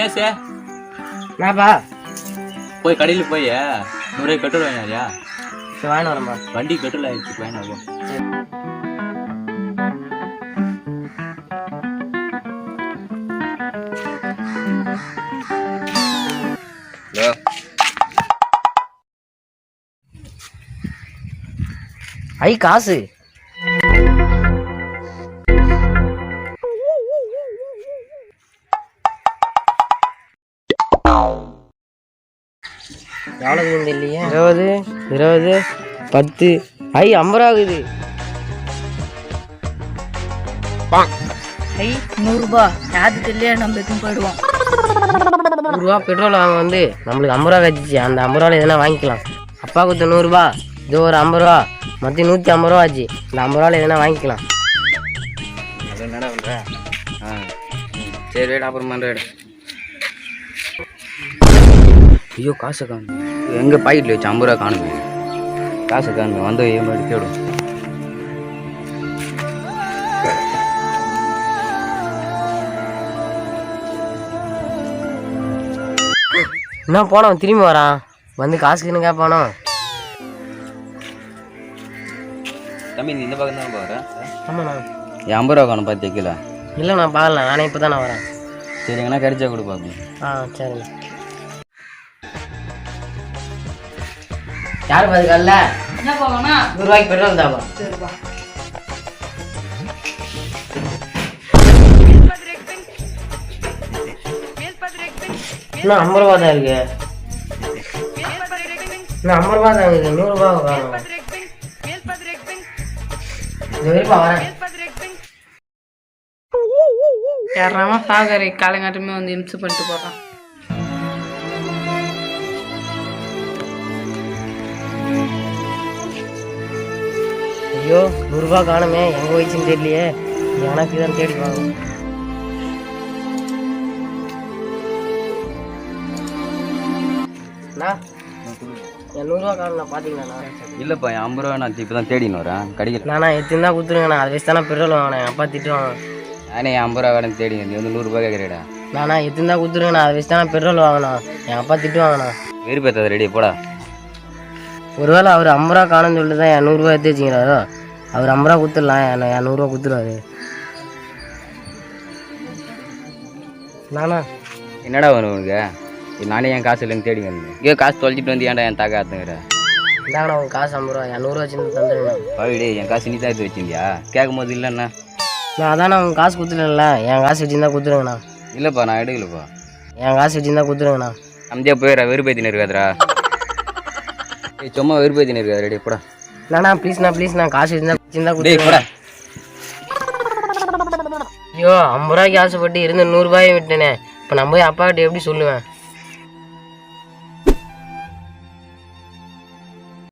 விக்னேஷ். என்னப்பா? போய் கடையில் போய் நூறு பெட்ரோல் வாங்கினாரியா சரி வரேன்ப்பா. வண்டி பெட்ரோல் ஆயிடுச்சு வாங்கினா ஐ காசு. எவ்வளோ இல்லையா இருபது இருபது பத்து. ஐ ஐம்பது ரூபா ஆகுது ஐ நூறுரூபா யாருக்கு இல்லையா நம்ம எதுவும் போயிடுவோம். நூறுரூவா பெட்ரோல் வாங்க வந்து நம்மளுக்கு ஐம்பது ரூபா கழிச்சிச்சு அந்த ஐம்பது ரூபாவில் எதனா வாங்கிக்கலாம். அப்பா கொடுத்த நூறுரூபா இது ஒரு ஐம்பது ரூபா மொத்தம் நூற்றி ஐம்பது ரூபா ஆச்சு. இந்த ஐம்பது ரூபாவில் எதனா வாங்கிக்கலாம். சரி வேடா அப்புறம் பண்ணுறேன் ஐயோ காசை காணும். எங்கே பாக்கெட்டில் வச்சு ஐம்பது ரூபா காணுமே காசை காணுமே வந்து ஏமாடி தேடும் என்ன போனோம்? திரும்பி வரான். வந்து காசுக்குன்னு கேட்பானோ? தம்பி நீ இந்த பக்கம் தான் போகிற ஆமாண்ணா. என் ஐம்பது ரூபா காணும் பார்த்து வைக்கல இல்லை நான் பார்க்கல. நானே இப்போ தான் நான் வரேன். சரி எங்கன்னா கிடைச்சா கொடு பாப்பி ஆ சரிண்ணா. யார் பாதுகால என்ன போகணும்னா? நூறுரூவாய்க்கு பெட்ரோல் தாப்பா சரிப்பா. இன்னும் ஐம்பது ரூபா தான் இருக்கு. இன்னும் ஐம்பது ரூபா தான் இருக்குது நூறுரூபா காணும் இந்த வரைப்பா வரேன் யாராம சாகரை காலங்காட்டமே வந்து இம்சு பண்ணிட்டு போறான். ஐயோ நூறுரூபா காணுமே எங்கே போயிடுச்சுன்னு தெரியலையே. எனக்கு தான் தேடி வாங்க. அண்ணா என் நூறுரூவா காணும் பார்த்தீங்களாண்ணா இல்லைப்பா என் ஐம்பது ரூபா நான் இப்போ தான் தேடின்னு வரேன். கிடைக்கல நானா எத்தனை கொடுத்துருங்கண்ணா. அதை வச்சு தானே பெட்ரோல் வாங்கினேன். அப்பா திட்டுவாங்க. நானே என் ஐம்பது ரூபா கடன் தேடி நீ வந்து நூறுரூபா கேட்குறேடா. நானா எத்தனை தான் கொடுத்துருங்கண்ணா. அதை வச்சு தானே பெட்ரோல் வாங்கினா என் அப்பா திட்டுவாங்கண்ணா. வெறுப்பேற்றது ரெடி போடா. ஒருவேளை அவர் ஐம்பது ரூபா காணும்னு சொல்லிட்டு தான் என் நூறுரூவா எடுத்து வச்சுக்கிறாரோ? அவர் ஐம்பது ரூபா கொடுத்துடலாம். என் என் நூறுரூவா கொடுத்துருவாரு. நானா? என்னடா வரும் உனக்கு நானே என் காசு இல்லைன்னு தேடி வந்தேன். ஐயோ காசு தொலைச்சிட்டு வந்து ஏன்டா என் தாக்க ஆத்துங்கிற? இந்தாங்கண்ணா உங்க காசு ஐம்பது ரூபா. நூறுரூவா வச்சு தந்துடுங்கண்ணா பவிடே என் காசு நீ தான் எடுத்து வச்சிருந்தியா? கேட்கும் போது இல்லைண்ணா நான் அதான் உங்க காசு கொடுத்துட்டேன்ல. என் காசு வச்சுருந்தா கொடுத்துருங்கண்ணா இல்லைப்பா நான் எடுக்கலப்பா. என் காசு வச்சுருந்தா கொடுத்துருங்கண்ணா அம்தியா போயிடா வெறுப்பேத்தின்னு இருக்காதுடா. ஏய் சும்மா வெறுப்பேத்தின்னு இருக்காது ரெடி போடா. நானா ப்ளீஸ்ண்ணா ப்ளீஸ்ண்ணா காசு வச்சுருந்தா ஐயோ ஐம்பது ரூபாய்க்கு ஆசைப்பட்டு இருந்த நூறுரூபாயை விட்டேனே இப்போ நான் போய் அப்பா கிட்ட எப்படி சொல்லுவேன்?